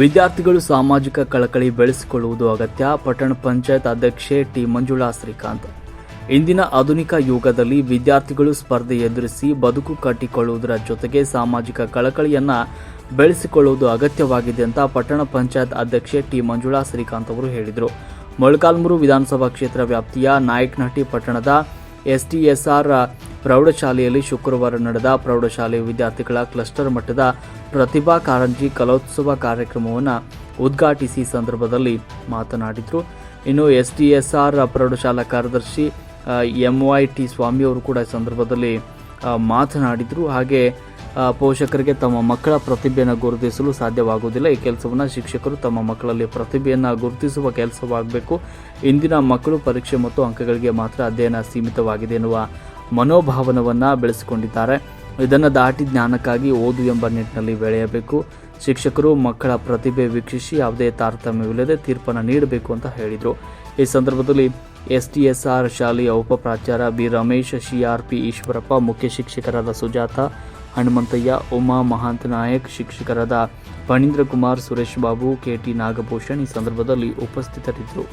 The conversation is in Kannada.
ವಿದ್ಯಾರ್ಥಿಗಳು ಸಾಮಾಜಿಕ ಕಳಕಳಿ ಬೆಳೆಸಿಕೊಳ್ಳುವುದು ಅಗತ್ಯ. ಪಟ್ಟಣ ಪಂಚಾಯತ್ ಅಧ್ಯಕ್ಷೆ ಟಿ ಮಂಜುಳಾ ಶ್ರೀಕಾಂತ್. ಇಂದಿನ ಆಧುನಿಕ ಯುಗದಲ್ಲಿ ವಿದ್ಯಾರ್ಥಿಗಳು ಸ್ಪರ್ಧೆ ಎದುರಿಸಿ ಬದುಕು ಕಟ್ಟಿಕೊಳ್ಳುವುದರ ಜೊತೆಗೆ ಸಾಮಾಜಿಕ ಕಳಕಳಿಯನ್ನ ಬೆಳೆಸಿಕೊಳ್ಳುವುದು ಅಗತ್ಯವಾಗಿದೆ ಅಂತ ಪಟ್ಟಣ ಪಂಚಾಯತ್ ಅಧ್ಯಕ್ಷೆ ಟಿ ಮಂಜುಳಾ ಶ್ರೀಕಾಂತ್ ಅವರು ಹೇಳಿದರು. ಮೊಳಕಾಲ್ಮೂರು ವಿಧಾನಸಭಾ ಕ್ಷೇತ್ರ ವ್ಯಾಪ್ತಿಯ ನಾಯಕನಹಟ್ಟಿ ಪಟ್ಟಣದ ಎಸ್ಟಿಎಸ್ಆರ್ ಪ್ರೌಢಶಾಲೆಯಲ್ಲಿ ಶುಕ್ರವಾರ ನಡೆದ ಪ್ರೌಢಶಾಲೆ ವಿದ್ಯಾರ್ಥಿಗಳ ಕ್ಲಸ್ಟರ್ ಮಟ್ಟದ ಪ್ರತಿಭಾ ಕಾರಂಜಿ ಕಲೋತ್ಸವ ಕಾರ್ಯಕ್ರಮವನ್ನು ಉದ್ಘಾಟಿಸಿ ಸಂದರ್ಭದಲ್ಲಿ ಮಾತನಾಡಿದರು. ಇನ್ನು ಎಸ್ಟಿಎಸ್ಆರ್ ಪ್ರೌಢಶಾಲಾ ಕಾರ್ಯದರ್ಶಿ ಎಂ ವೈ ಟಿ ಸ್ವಾಮಿ ಅವರು ಕೂಡ ಸಂದರ್ಭದಲ್ಲಿ ಮಾತನಾಡಿದರು. ಹಾಗೆ ಪೋಷಕರಿಗೆ ತಮ್ಮ ಮಕ್ಕಳ ಪ್ರತಿಭೆಯನ್ನು ಗುರುತಿಸಲು ಸಾಧ್ಯವಾಗುವುದಿಲ್ಲ. ಈ ಕೆಲಸವನ್ನು ಶಿಕ್ಷಕರು ತಮ್ಮ ಮಕ್ಕಳಲ್ಲಿ ಪ್ರತಿಭೆಯನ್ನು ಗುರುತಿಸುವ ಕೆಲಸವಾಗಬೇಕು. ಇಂದಿನ ಮಕ್ಕಳು ಪರೀಕ್ಷೆ ಮತ್ತು ಅಂಕಗಳಿಗೆ ಮಾತ್ರ ಅಧ್ಯಯನ ಸೀಮಿತವಾಗಿದೆ ಎನ್ನುವ ಮನೋಭಾವನವನ್ನು ಬೆಳೆಸಿಕೊಂಡಿದ್ದಾರೆ. ಇದನ್ನು ದಾಟಿ ಜ್ಞಾನಕ್ಕಾಗಿ ಓದು ಎಂಬ ನಿಟ್ಟಿನಲ್ಲಿ ಬೆಳೆಯಬೇಕು. ಶಿಕ್ಷಕರು ಮಕ್ಕಳ ಪ್ರತಿಭೆ ವೀಕ್ಷಿಸಿ ಯಾವುದೇ ತಾರತಮ್ಯವಿಲ್ಲದೆ ತೀರ್ಪನ್ನು ನೀಡಬೇಕು ಅಂತ ಹೇಳಿದರು. ಈ ಸಂದರ್ಭದಲ್ಲಿ ಎಸ್ ಟಿ ಎಸ್ ಆರ್ ಶಾಲೆಯ ಉಪಪ್ರಾಚಾರ್ಯ ಬಿ ರಮೇಶ್ ಸಿಆರ್ಪಿ ಈಶ್ವರಪ್ಪ, ಮುಖ್ಯ ಶಿಕ್ಷಕರಾದ ಸುಜಾತ ಹನುಮಂತಯ್ಯ ಉಮಾ ಮಹಾಂತ ನಾಯಕ್ ಶಿಕ್ಷಕರಾದ ಫಣೀಂದ್ರ ಕುಮಾರ್ ಸುರೇಶ್ ಬಾಬು ಕೆಟಿ ನಾಗಭೂಷಣ್ ಈ ಸಂದರ್ಭದಲ್ಲಿ ಉಪಸ್ಥಿತರಿದ್ದರು.